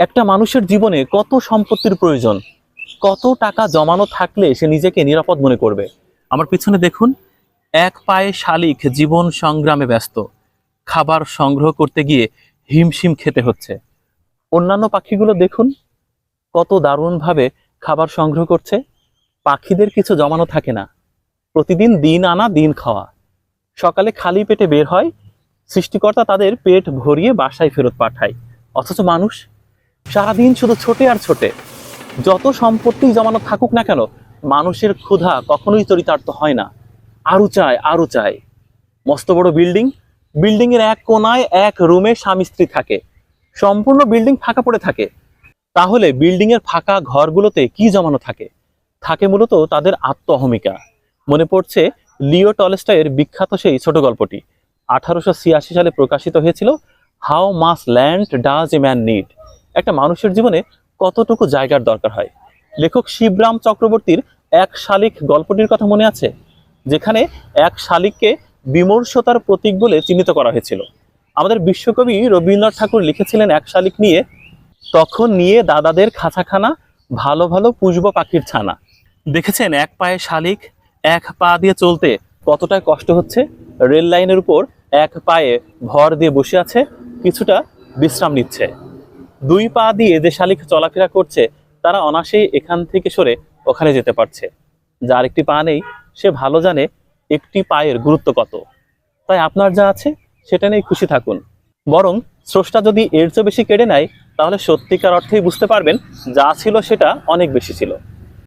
একটা মানুষের জীবনে কত সম্পত্তির প্রয়োজন, কত টাকা জমানো থাকলে সে নিজেকে নিরাপদ মনে করবে? আমার পিছনে দেখুন, এক পায়ে শালিক জীবন সংগ্রামে ব্যস্ত, খাবার সংগ্রহ করতে গিয়ে হিমশিম খেতে হচ্ছে। অন্যান্য পাখিগুলো দেখুন, কত দারুণভাবে খাবার সংগ্রহ করছে, পাখিদের কিছু জমানো থাকে না। প্রতিদিন দিন আনা, দিন খাওয়া। সকালে খালি পেটে বের হয়, সৃষ্টিকর্তা তাদের পেট ভরিয়ে বাসায় ফেরত পাঠায়। অথচ মানুষ সারাদিন শুধু ছোটে আর ছোটে। যত সম্পত্তি জমানো থাকুক না কেন, মানুষের ক্ষুধা কখনোই চরিতার্থ হয় না। আরও চায় আরও চায়। মস্ত বড় বিল্ডিং বিল্ডিং এর এক কোনায় এক রুমে স্বামী স্ত্রী থাকে। সম্পূর্ণ বিল্ডিং ফাঁকা পড়ে থাকে। তাহলে বিল্ডিং এর ফাঁকা ঘরগুলোতে কি জমানো থাকে? থাকে মূলত তাদের আত্ম অহমিকা মনে পড়ছে লিও টলস্টয়ের বিখ্যাত সেই ছোট গল্পটি। আঠারোশো ছিয়াশি সালে প্রকাশিত হয়েছিল, how much land does a man need? একটা মানুষের জীবনে কতটুকু জায়গার দরকার হয়? লেখক শিবরাম চক্রবর্তীর এক শালিক গল্পটির কথা মনে আছে? যেখানে এক শালিককে বিমর্ষতার প্রতীক বলে চিহ্নিত করা হয়েছিল। আমাদের বিশ্বকবি রবীন্দ্রনাথ ঠাকুর লিখেছিলেন এক শালিক নিয়ে, তখন নিয়ে দাদাদের খাঁচাখানা, ভালো ভালো পুষব পাখির ছানা। দেখেছেন এক পায়ে শালিক, এক পা দিয়ে চলতে কতটা কষ্ট হচ্ছে? রেল লাইনের উপর এক পায়ে ভর দিয়ে বসে আছে, কিছুটা বিশ্রাম নিচ্ছে। দুই পা দিয়ে যে শালিক চলাফেরা করছে, তারা অনাসেই এখান থেকে সরে ওখানে যেতে পারছে। যার একটি পা নেই, সে ভালো জানে একটি পায়ের গুরুত্ব কত। তাই আপনার যা আছে, সেটা নিয়ে খুশি থাকুন। বরং স্রষ্টা যদি এর চেয়ে বেশি কেড়ে নেয়, তাহলে সত্যিকার অর্থেই বুঝতে পারবেন, যা ছিল সেটা অনেক বেশি ছিল।